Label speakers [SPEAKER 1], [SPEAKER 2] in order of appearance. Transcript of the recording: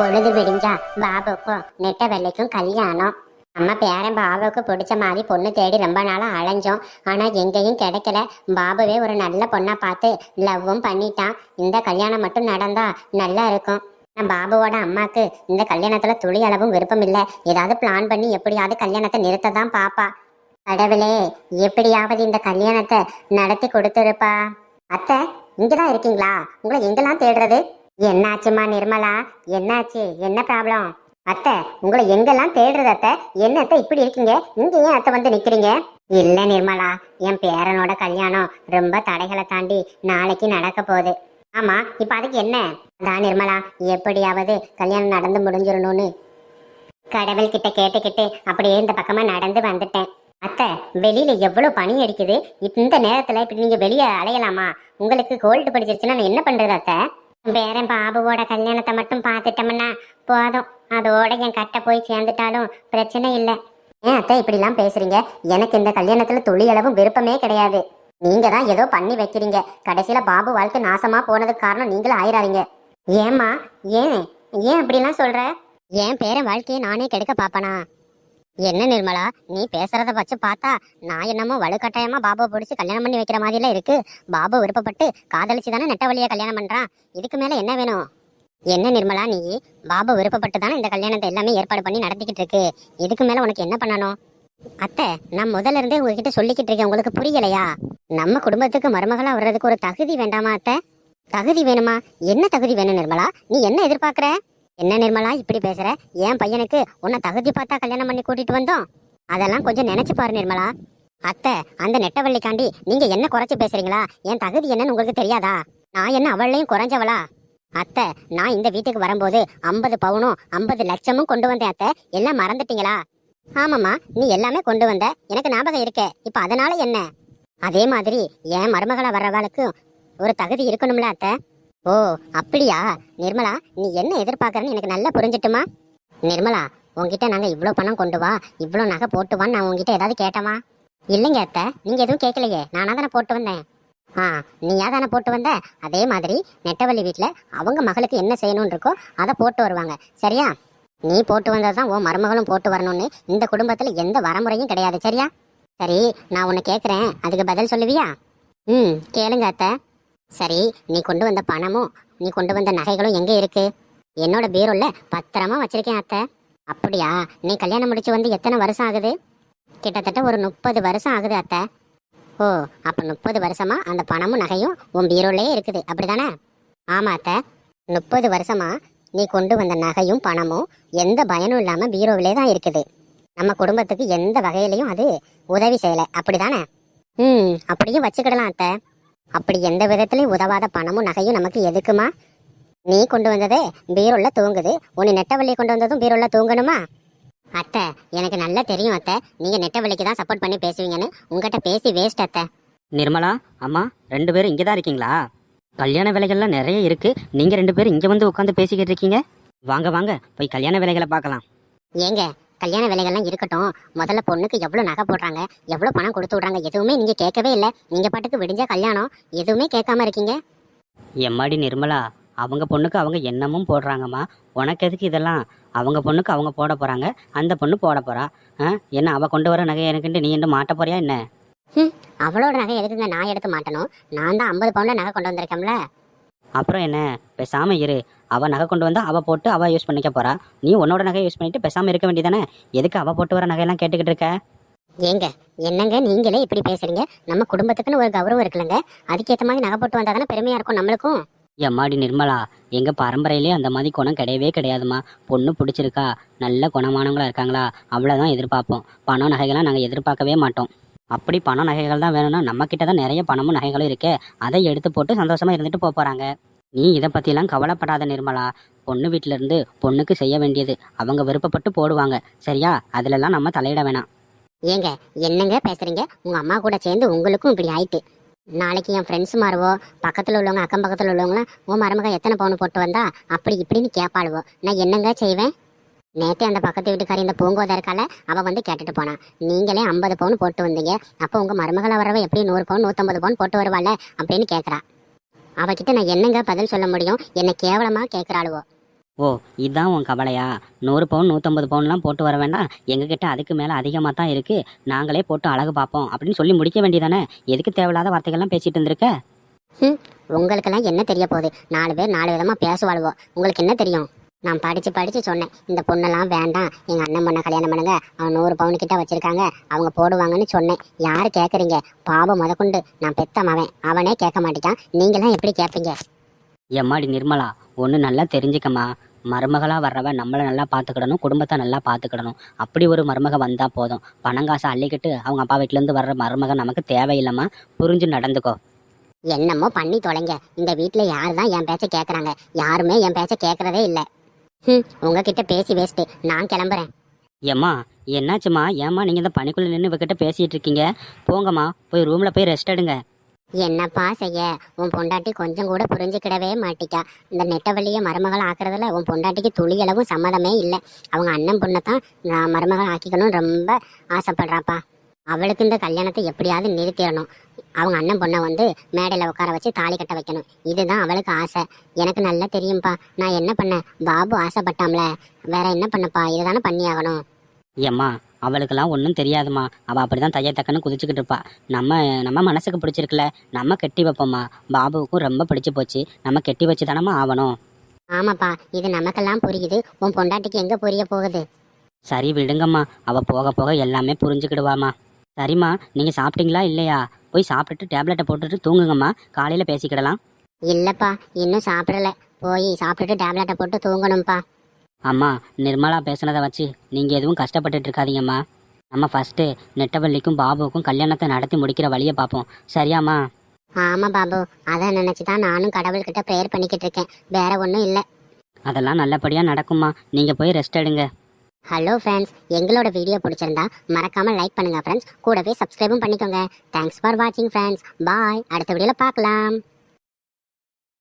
[SPEAKER 1] பொழுது விடிஞ்சா பாபுக்கும் நெட்ட வெள்ளைக்கும் கல்யாணம். அம்மா பேரன் பாபுக்கு பிடிச்ச மாதிரி பொண்ணு தேடி ரொம்ப நாளாக அலைஞ்சோம். ஆனால் எங்கேயும் கிடைக்கல. பாபுவே ஒரு நல்ல பொண்ணை பார்த்து லவ்வும் பண்ணிட்டான். இந்த கல்யாணம் மட்டும் நடந்தா நல்லா இருக்கும். பாபுவோட அம்மாக்கு இந்த கல்யாணத்துல துளி அளவும் விருப்பம் இல்லை. ஏதாவது பிளான் பண்ணி எப்படியாவது கல்யாணத்தை நிறுத்த தான் பாப்பா. கடவுளே எப்படியாவது இந்த கல்யாணத்தை நடத்தி கொடுத்துருப்பா. அத்தை இங்கதான் இருக்கீங்களா? உங்களை எங்கெல்லாம் தேடுறது? என்னாச்சுமா நிர்மலா? என்னாச்சு? என்ன ப்ராப்ளம் அத்தை உங்களை எங்கெல்லாம் தேடுறது அத்தை? என்ன அத்தை இப்படி இருக்கீங்க? இங்க ஏன் அத்தை வந்து நிக்கிறீங்க? இல்ல நிர்மலா என் பேரனோட கல்யாணம் ரொம்ப தடைகளை தாண்டி நாளைக்கு நடக்க போகுது. ஆமா இப்ப அதுக்கு என்ன? அதான் நிர்மலா எப்படியாவது கல்யாணம் நடந்து முடிஞ்சிடணும்னு. கடவுள் கிட்ட கேட்டுக்கிட்டு அப்படியே இந்த பக்கமா நடந்து வந்துட்டேன். அத்தை வெளியில எவ்வளவு பனி அடிக்குது? இந்த நேரத்துல இப்படி நீங்க வெளியே அலையலாமா? உங்களுக்கு கோல்டு பிடிச்சிருச்சுன்னா நான் என்ன பண்றது அத்தை? பேரன் பாபுவோட கல்யாணத்தை மட்டும் பார்த்துட்டோம்னா போதும். அதோட என் கட்டை போய் சேர்ந்துட்டாலும் பிரச்சனை இல்லை. ஏன் அத்தை இப்படிலாம் பேசுறீங்க? எனக்கு இந்த கல்யாணத்துல துளியளவும் விருப்பமே கிடையாது. நீங்க தான் ஏதோ பண்ணி வைக்கிறீங்க. கடைசியில பாபு வாழ்க்கை நாசமா போனதுக்கு காரணம் நீங்களும் ஆயிராதீங்க. ஏம்மா? ஏன்? ஏன் அப்படிலாம் சொல்ற? என் பேரன் வாழ்க்கையை நானே கெடுக்க பாப்பனா என்ன நிர்மலா நீ பேசுறத வச்சு பார்த்தா நான் என்னமோ வலுக்கட்டாயமா பாபுவை பிடிச்சி கல்யாணம் பண்ணி வைக்கிற மாதிரிலாம் இருக்கு. பாபு விருப்பப்பட்டு காதலிச்சு தானே நெட்டவழியா கல்யாணம் பண்றான். இதுக்கு மேல என்ன வேணும்? என்ன நிர்மலா நீ பாபு விருப்பப்பட்டு தானே இந்த கல்யாணத்தை எல்லாமே ஏற்பாடு பண்ணி நடத்திக்கிட்டு இருக்கு. இதுக்கு மேல உனக்கு என்ன பண்ணணும்? அத்தை நான் முதல்ல இருந்தே உங்ககிட்ட சொல்லிக்கிட்டு இருக்கேன். உங்களுக்கு புரியலையா? நம்ம குடும்பத்துக்கு மருமகளா வர்றதுக்கு ஒரு தகுதி வேண்டாமா அத்தை? தகுதி வேணுமா? என்ன தகுதி வேணும் நிர்மலா? நீ என்ன எதிர்பார்க்கற? என்ன நிர்மலா இப்படி பேசுற? என் பையனுக்கு உன்னை தகுதி பார்த்தா கல்யாணம் பண்ணி கூட்டிட்டு வந்தோம். அதெல்லாம் கொஞ்சம் நினைச்சு பாரு நிர்மலா. அத்தை அந்த நெட்டவள்ளிக்காண்டி நீங்க என்ன குறைச்சி பேசுறீங்களா? என் தகுதி என்னன்னு உங்களுக்கு தெரியாதா? நான் என்ன அவளையும் குறைஞ்சவளா? அத்தை நான் இந்த வீட்டுக்கு வரும்போது ஐம்பது பவுனும் ஐம்பது லட்சமும் கொண்டு வந்தேன் அத்தை. எல்லாம் மறந்துட்டீங்களா? ஆமாம்மா நீ எல்லாமே கொண்டு வந்த. எனக்கு ஞாபகம் இருக்கே. இப்போ அதனால என்ன? அதே மாதிரி என் மருமகளா வர்றவாளுக்கும் ஒரு தகுதி இருக்கணும்ல அத்தை. ஓ அப்படியா? நிர்மலா நீ என்ன எதிர்பார்க்கறன்னு எனக்கு நல்லா புரிஞ்சிட்டுமா? நிர்மலா உங்ககிட்ட நாங்க இவ்வளோ பணம் கொண்டு வா இவ்வளோ நகை போட்டு வான்னு நான் உங்ககிட்ட ஏதாவது கேட்டமா? இல்லைங்க அத்தை நீங்க எதுவும் கேட்கலையே நானா தானே போட்டு வந்தேன். ஆ நீயா தானே போட்டு வந்த? அதே மாதிரி நெட்டவள்ளி வீட்டில் அவங்க மகளுக்கு என்ன செய்யணும்னு இருக்கோ அதை போட்டு வருவாங்க. சரியா? நீ போட்டு வந்தது தான் உன் மருமகளும் போட்டு வரணும்னு இந்த குடும்பத்தில் எந்த வரமுறையும் கிடையாது சரியா? சரி நான் உன்னை கேட்குறேன் அதுக்கு பதில் சொல்லுவியா? ம் கேளுங்க அத்தை. சரி நீ கொண்டு வந்த பணமும் நீ கொண்டு வந்த நகைகளும் எங்கே இருக்கு? என்னோட பீரோல பத்திரமா வச்சிருக்கேன் அத்தை. அப்படியா? நீ கல்யாணம் முடிச்சு வந்து எத்தனை வருஷம் ஆகுது? கிட்டத்தட்ட ஒரு முப்பது வருஷம் ஆகுது அத்தை. ஓ அப்போ முப்பது வருஷமா அந்த பணமும் நகையும் உன் பீரோலயே இருக்குது அப்படிதானே? ஆமா அத்தை. முப்பது வருஷமா நீ கொண்டு வந்த நகையும் பணமும் எந்த பயனும் இல்லாமல் பீரோவிலே தான் இருக்குது. நம்ம குடும்பத்துக்கு எந்த வகையிலையும் அது உதவி செய்யலை அப்படிதானே? ம் அப்படியும் வச்சுக்கிடலாம் அத்தை. அப்படி எந்த விதத்திலையும் உதவாத பணமும் நகையும் நமக்கு எதுக்குமா? நீ கொண்டு வந்ததே பீரோல்ல தூங்குது. உன்னை நெட்டவள்ளி கொண்டு வந்ததும் பீரோல்ல தூங்கணுமா? அத்தை எனக்கு நல்லா தெரியும் அத்தை. நீங்க நெட்டவள்ளிக்கு தான் சப்போர்ட் பண்ணி பேசுவீங்கன்னு உங்ககிட்ட பேசி வேஸ்ட் அத்தை.
[SPEAKER 2] நிர்மலா அம்மா ரெண்டு பேரும் இங்கே தான் இருக்கீங்களா? கல்யாண வேலைகள்லாம் நிறைய இருக்கு. நீங்க ரெண்டு பேரும் இங்க வந்து உட்காந்து பேசிக்கிட்டு இருக்கீங்க. வாங்க வாங்க போய் கல்யாண வேலைகளை பார்க்கலாம்.
[SPEAKER 1] ஏங்க கல்யாண வேலைகள்லாம் இருக்கட்டும். முதல்ல பொண்ணுக்கு எவ்வளவு நகை போடுறாங்க எவ்வளவு பணம் கொடுத்து விடுறாங்க எதுவுமே நீங்க கேட்கவே இல்லை. நீங்க பாட்டுக்கு விடிஞ்ச கல்யாணம் எதுவுமே கேட்காம இருக்கீங்க.
[SPEAKER 2] எம்மாடி நிர்மலா அவங்க பொண்ணுக்கு அவங்க என்னமும் போடுறாங்கம்மா. உனக்கு எதுக்கு இதெல்லாம்? அவங்க பொண்ணுக்கு அவங்க போட போறாங்க அந்த பொண்ணு போட போறா. ஆ? என்ன அவ கொண்டு வர நகை எனக்குன்ட்டு நீ என்ன மாட்ட போறியா என்ன?
[SPEAKER 1] அவளோட நகை எதுக்குங்க நான் எடுத்து மாட்டணும்? நான் தான் ஐம்பது பவுண்ட்ல நகை கொண்டு வந்திருக்கேன்ல
[SPEAKER 2] அப்புறம் என்ன? பேசாம இரு. அவ நகை கொண்டு வந்தா அவ போட்டு அவ யூஸ் பண்ணிக்க போறா. நீ உன்னோட நகையை யூஸ் பண்ணிட்டு பேசாம இருக்க வேண்டியதானே எதுக்கு அவ போட்டு வர நகையெல்லாம் கேட்டுக்கிட்டு இருக்க?
[SPEAKER 1] ஏங்க என்னங்க நீங்களே இப்படி பேசுறீங்க? நம்ம குடும்பத்துக்குன்னு ஒரு கௌரவம் இருக்குல்லங்க. அதுக்கேற்ற மாதிரி நகை போட்டு வந்தா தானே பெருமையா இருக்கும் நம்மளுக்கும்?
[SPEAKER 2] எம்மாடி நிர்மலா எங்க பரம்பரையிலே அந்த மாதிரி குணம் கிடையவே கிடையாதும்மா. பொண்ணு பிடிச்சிருக்கா. நல்ல குணமானவங்களா இருக்காங்களா? அவ்வளோதான் எதிர்பார்ப்போம். பணம் நகைகள்லாம் நாங்கள் எதிர்பார்க்கவே மாட்டோம். அப்படி பணம் நகைகள் தான் வேணும்னா நம்ம கிட்ட தான் நிறைய பணமும் நகைகளும் இருக்கே. அதை எடுத்து போட்டு சந்தோஷமா இருந்துட்டு போக போறாங்க நீ இதை பத்திலாம் கவலைப்படாத நிர்மலா. பொண்ணு வீட்ல இருந்து பொண்ணுக்கு செய்ய வேண்டியது அவங்க விருப்பப்பட்டு போடுவாங்க. சரியா? அதுலலாம் நம்ம தலையிட வேணாம்.
[SPEAKER 1] ஏங்க என்னங்க பேசுறீங்க? உங்க அம்மா கூட சேர்ந்து உங்களுக்கும் இப்படி ஆயிட்டு. நாளைக்கு என் ஃப்ரெண்ட்ஸ் மாறுவோ பக்கத்தில் உள்ளவங்க அக்கம் பக்கத்தில் உள்ளவங்களாம் உன் மருமக எத்தனை பவுன் போட்டு வந்தா? அப்படி இப்படின்னு கேட்பாளுவோ நான் என்னங்க செய்வேன்? நேத்தே அந்த பக்கத்து வீட்டுக்காரி இந்த பூங்கோதை இருக்கால அவ வந்து கேட்டுட்டு போனா நீங்களே ஐம்பது பவுன் போட்டு வந்தீங்க அப்போ உங்க மருமகளை வரவ எப்படி நூறு பவுன் நூத்தம்பது பவுன் போட்டு வருவாள்? அப்படின்னு கேக்குறா. அவகிட்ட நான் என்னங்க பதில் சொல்ல முடியும்? என்ன கேவலமா கேக்குறாளுவோ.
[SPEAKER 2] ஓ இதுதான் உன் கவலையா? நூறு பவுன் நூற்றம்பது பவுன்லாம் போட்டு வர வேண்டாம்? எங்ககிட்ட அதுக்கு மேலே அதிகமாக தான் இருக்குது நாங்களே போட்டு அழகு பார்ப்போம் அப்படின்னு சொல்லி முடிக்க வேண்டியதானே? எதுக்கு தேவையில்லாத வார்த்தைகள்லாம் பேசிட்டு இருந்திருக்க?
[SPEAKER 1] உங்களுக்கெல்லாம் என்ன தெரிய போகுது? நாலு பேர் நாலு விதமா பேசுவாளுவோ. உங்களுக்கு என்ன தெரியும்? நான் படிச்சு படிச்சு சொன்னேன். இந்த பொண்ணெல்லாம் வேண்டாம். எங்க அண்ணன் பொண்ணை கல்யாணம் பண்ணுங்க. அவன் நூறு பவுன் கிட்ட வச்சிருக்காங்க. அவங்க போடுவாங்கன்னு சொன்னேன். யாரு கேக்குறீங்க? பாவம் முதற்கொண்டு நான் பெத்த மவன். அவனே கேட்க மாட்டேங்கான் நீங்களாம் எப்படி கேட்பீங்க
[SPEAKER 2] எம்மாடி நிர்மலா ஒன்று நல்லா தெரிஞ்சுக்கம்மா. மருமகளாக வர்றவ நம்மளை நல்லா பார்த்துக்கிடணும் குடும்பத்தை நல்லா பார்த்துக்கிடணும் அப்படி ஒரு மருமக வந்தால் போதும். பணம் காசை அள்ளிக்கிட்டு அவங்க அப்பா வீட்டிலேருந்து வர்ற மருமக நமக்கு தேவையில்லைம்மா. புரிஞ்சு நடந்துக்கோ.
[SPEAKER 1] என்னமோ பண்ணி தொலைங்க. இந்த வீட்ல யாரு தான் என் பேச்ச கேக்குறாங்க. யாருமே என் பேச்ச கேக்குறதே இல்ல. ஹம், உங்ககிட்ட பேசி வேஸ்ட் நான் கிளம்புறேன்.
[SPEAKER 2] ஏம்மா என்னாச்சும்மா? ஏம்மா நீங்கள் இந்த பணிக்குள்ளே நின்று இவகிட்ட பேசிகிட்டு இருக்கீங்க? போங்கம்மா போய் ரூமில் போய் ரெஸ்ட் எடுங்க.
[SPEAKER 1] என்னப்பா செய்ய? உன் பொண்டாட்டி கொஞ்சம் கூட புரிஞ்சுக்கிடவே மாட்டிக்கா. இந்த நெட்டவள்ளிய மருமகள் ஆக்குறதுல உன் பொண்டாட்டிக்கு துளியளவும் சம்மதமே இல்லை. அவங்க அண்ணன் பொண்ணை தான் நான் மருமகள் ஆக்கிக்கணும்னு ரொம்ப ஆசைப்படுறாப்பா. அவளுக்கு இந்த கல்யாணத்தை எப்படியாவது நிறுத்திடணும். அவங்க அண்ணன் பொண்ணை வந்து மேடையில் உட்கார வச்சு தாலி கட்ட வைக்கணும். இதுதான் அவளுக்கு ஆசை. எனக்கு நல்லா தெரியும்ப்பா நான் என்ன பண்ணேன்? பாபு ஆசைப்பட்டாம்ல வேற என்ன பண்ணப்பா? இதுதானே பண்ணியாகணும்.
[SPEAKER 2] ஏம்மா அவளுக்கெல்லாம் ஒன்றும் தெரியாதும்மா. அவள் அப்படி தான் தையத்தக்கன்னு குதிச்சுக்கிட்டு இருப்பா. நம்ம நம்ம மனசுக்கு பிடிச்சிருக்குல நம்ம கெட்டி வைப்போம்மா. பாபுவுக்கும் ரொம்ப பிடிச்சி போச்சு. நம்ம கெட்டி வச்சு தானம்மா ஆகணும்.
[SPEAKER 1] ஆமாப்பா இது நமக்கெல்லாம் புரியுது. உன் பொண்டாட்டிக்கு எங்க புரிய போகுது?
[SPEAKER 2] சரி விடுங்கம்மா. அவள் போக போக எல்லாமே புரிஞ்சுக்கிடுவாம்மா. சரிம்மா நீங்கள் சாப்பிட்டீங்களா இல்லையா? போய் சாப்பிட்டுட்டு டேப்லெட்டை போட்டுட்டு தூங்குங்கம்மா. காலையில் பேசிக்கிடலாம்.
[SPEAKER 1] இல்லப்பா இன்னும் சாப்பிடல. போய் சாப்பிட்டுட்டு டேப்லெட்டை போட்டு தூங்கணும்ப்பா.
[SPEAKER 2] அம்மா நிர்மலா பேசுனதை வச்சு நீங்கள் எதுவும் கஷ்டப்பட்டுட்டு இருக்காதீங்கம்மா. நம்ம ஃபஸ்ட்டு நெட்டவள்ளிக்கும் பாபுவுக்கும் கல்யாணத்தை நடத்தி முடிக்கிற வழியை பார்ப்போம். சரியாம்மா?
[SPEAKER 1] ஆமா பாபு. அதை நினைச்சு தான் நானும் கடவுள்கிட்ட ப்ரேயர் பண்ணிக்கிட்டு இருக்கேன். வேற ஒன்றும் இல்லை.
[SPEAKER 2] அதெல்லாம் நல்லபடியாக நடக்கும்மா. நீங்கள் போய் ரெஸ்ட் எடுங்க.
[SPEAKER 1] ஹலோ ஃப்ரெண்ட்ஸ் எங்களோட வீடியோ பிடிச்சிருந்தா மறக்காம லைக் பண்ணுங்க ஃப்ரெண்ட்ஸ் கூடவே சப்ஸ்கிரைபும் பண்ணிக்கோங்க. தேங்க்ஸ் ஃபார் வாட்சிங் ஃப்ரெண்ட்ஸ் பாய் அடுத்த வீடியோவில் பார்க்கலாம்.